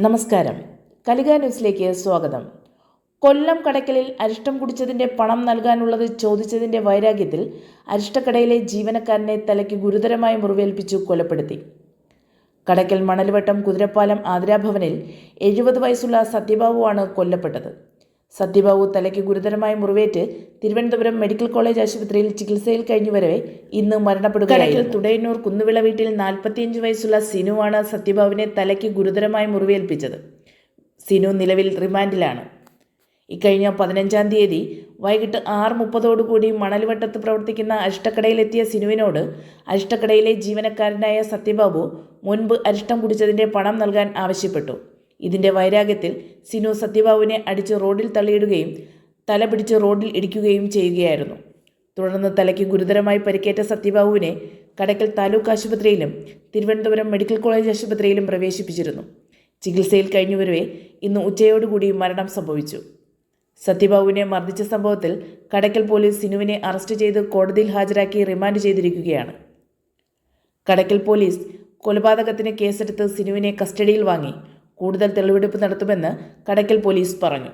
നമസ്കാരം. കലിക ന്യൂസിലേക്ക് സ്വാഗതം. കൊല്ലം കടയ്ക്കലിൽ അരിഷ്ടം കുടിച്ചതിന്റെ പണം നൽകാനുള്ളത് ചോദിച്ചതിന്റെ വൈരാഗ്യത്തിൽ അരിഷ്ടക്കടയിലെ ജീവനക്കാരനെ തലയ്ക്ക് ഗുരുതരമായി മുറിവേൽപ്പിച്ചു കൊലപ്പെടുത്തി. കടയ്ക്കൽ മണൽവട്ടം കുതിരപ്പാലം ആതിരാഭവനിൽ എഴുപത് വയസ്സുള്ള സത്യബാബുവാണ് കൊല്ലപ്പെട്ടത്. സത്യബാബു തലയ്ക്ക് ഗുരുതരമായി മുറിവേറ്റ് തിരുവനന്തപുരം മെഡിക്കൽ കോളേജ് ആശുപത്രിയിൽ ചികിത്സയിൽ കഴിഞ്ഞു വരവെ. ഇന്ന് മരണപ്പെടുകയായിരുന്നു. തുടയന്നൂർ കുന്നുവിള വീട്ടിൽ നാൽപ്പത്തിയഞ്ച് വയസ്സുള്ള സിനുവാണ് സത്യബാബുവിനെ തലയ്ക്ക് ഗുരുതരമായി മുറിവേൽപ്പിച്ചത്. സിനു നിലവിൽ റിമാൻഡിലാണ്. ഇക്കഴിഞ്ഞ പതിനഞ്ചാം തീയതി വൈകിട്ട് ആറ് മുപ്പതോടുകൂടി മണൽവട്ടത്ത് പ്രവർത്തിക്കുന്ന അരിഷ്ടക്കടയിലെത്തിയ സിനുവിനോട് അരിഷ്ടക്കടയിലെ ജീവനക്കാരനായ സത്യബാബു മുൻപ് അരിഷ്ടം കുടിച്ചതിന്റെ പണം നൽകാൻ ആവശ്യപ്പെട്ടു. ഇതിന്റെ വൈരാഗ്യത്തിൽ സിനു സത്യബാബുവിനെ അടിച്ച് റോഡിൽ തള്ളിയിടുകയും തല പിടിച്ച് റോഡിൽ ഇടിക്കുകയും ചെയ്യുകയായിരുന്നു. തുടർന്ന് തലയ്ക്ക് ഗുരുതരമായി പരിക്കേറ്റ സത്യബാബുവിനെ കടക്കൽ താലൂക്ക് ആശുപത്രിയിലും തിരുവനന്തപുരം മെഡിക്കൽ കോളേജ് ആശുപത്രിയിലും പ്രവേശിപ്പിച്ചിരുന്നു. ചികിത്സയിൽ കഴിഞ്ഞുവരവേ ഇന്ന് ഉച്ചയോടുകൂടി മരണം സംഭവിച്ചു. സത്യബാബുവിനെ മർദ്ദിച്ച സംഭവത്തിൽ കടക്കൽ പോലീസ് സിനുവിനെ അറസ്റ്റ് ചെയ്ത് കോടതിയിൽ ഹാജരാക്കി റിമാൻഡ് ചെയ്തിരിക്കുകയാണ്. കടക്കൽ പോലീസ് കൊലപാതകത്തിന് കേസെടുത്ത് സിനുവിനെ കസ്റ്റഡിയിൽ വാങ്ങി. കൂടുതൽ തെളിവെടുപ്പ് നടത്തുമെന്ന് കടയ്ക്കൽ പോലീസ് പറഞ്ഞു